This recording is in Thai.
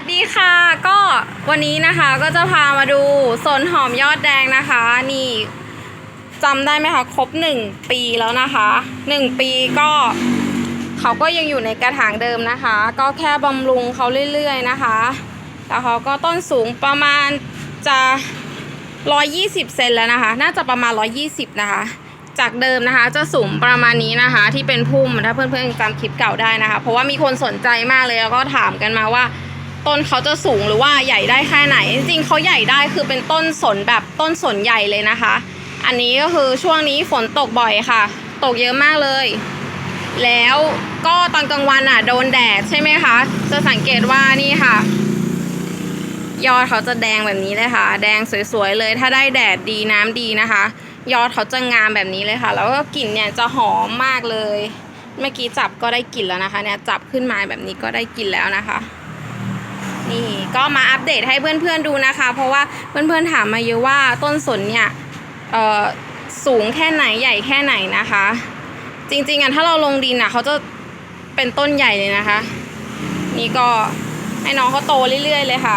สดีค่ะก็วันนี้นะคะก็จะพามาดูสนหอมยอดแดงนะคะ นี่จำได้ไหมคะครบหนึ่งปีแล้วนะคะหนึ่งปีก็เขาก็ยังอยู่ในกระถางเดิมนะคะ ก็แค่บำรุงเขาเรื่อยๆนะคะแล้วเขาก็ต้นสูงประมาณจะ120เซนแล้วนะคะ น่าจะประมาณ120นะคะ จากเดิมนะคะจะสูงประมาณนี้นะคะ ที่เป็นพุ่มถ้าเพื่อนๆจำคลิปเก่าได้นะคะ เพราะว่ามีคนสนใจมากเลยแล้วก็ถามกันมาว่า ต้นเขาจะสูงหรือว่าใหญ่ได้แค่ไหน จริงๆเขาใหญ่ได้คือเป็นต้นสนแบบต้นสนใหญ่เลยนะคะ อันนี้ก็คือช่วงนี้ฝนตกบ่อยค่ะ ตกเยอะมากเลย แล้วก็ตอนกลางวันอะ โดนแดดใช่ไหมคะ จะสังเกตว่านี่ค่ะ ยอดเขาจะแดงแบบนี้เลยค่ะ แดงสวยๆเลย ถ้าได้แดดดีน้ำดีนะคะ ยอดเขาจะงามแบบนี้เลยค่ะ แล้วก็กลิ่นเนี่ยจะหอมมากเลย เมื่อกี้จับก็ได้กลิ่นแล้วนะคะ เนี่ยจับขึ้นมาแบบนี้ก็ได้กลิ่นแล้วนะคะ ก็มาอัปเดตให้เพื่อนๆดูนะคะ เพราะว่าเพื่อนๆถามมาเยอะว่าต้นสนเนี่ยเอ่อสูงแค่ไหนใหญ่แค่ไหนนะคะ จริงๆอะถ้าเราลงดินอะเขาจะเป็นต้นใหญ่เลยนะคะ นี่ก็ให้น้องเขาโตเรื่อยๆเลยค่ะ